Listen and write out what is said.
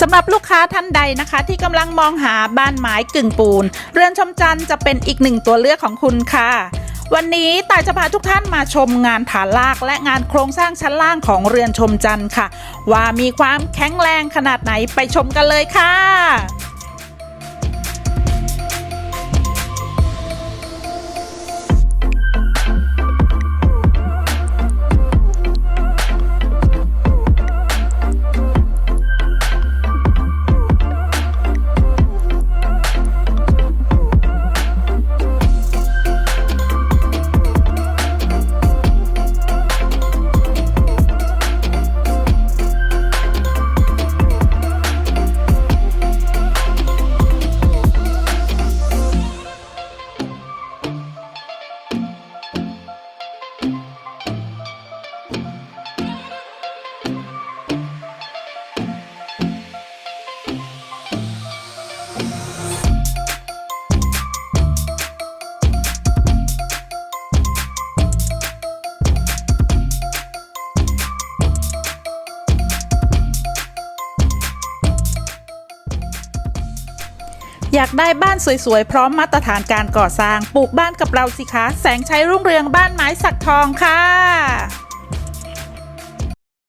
สำหรับลูกค้าท่านใดนะคะ ที่กำลังมองหาบ้านไม้กึ่งปูน เรือนชมจันทร์จะเป็นอีกหนึ่งตัวเลือกของคุณค่ะ วันนี้ตายจะพาทุกท่านมาชมงานฐานลากและงานโครงสร้างชั้นล่างของเรือนชมจันทร์ค่ะ ว่ามีความแข็งแรงขนาดไหนไปชมกันเลยค่ะ อยากได้บ้านสวยๆ พร้อมมาตรฐานการก่อสร้าง ปลูกบ้านกับเราสิคะ แสงชัยรุ่งเรืองบ้านไม้สักทองค่ะ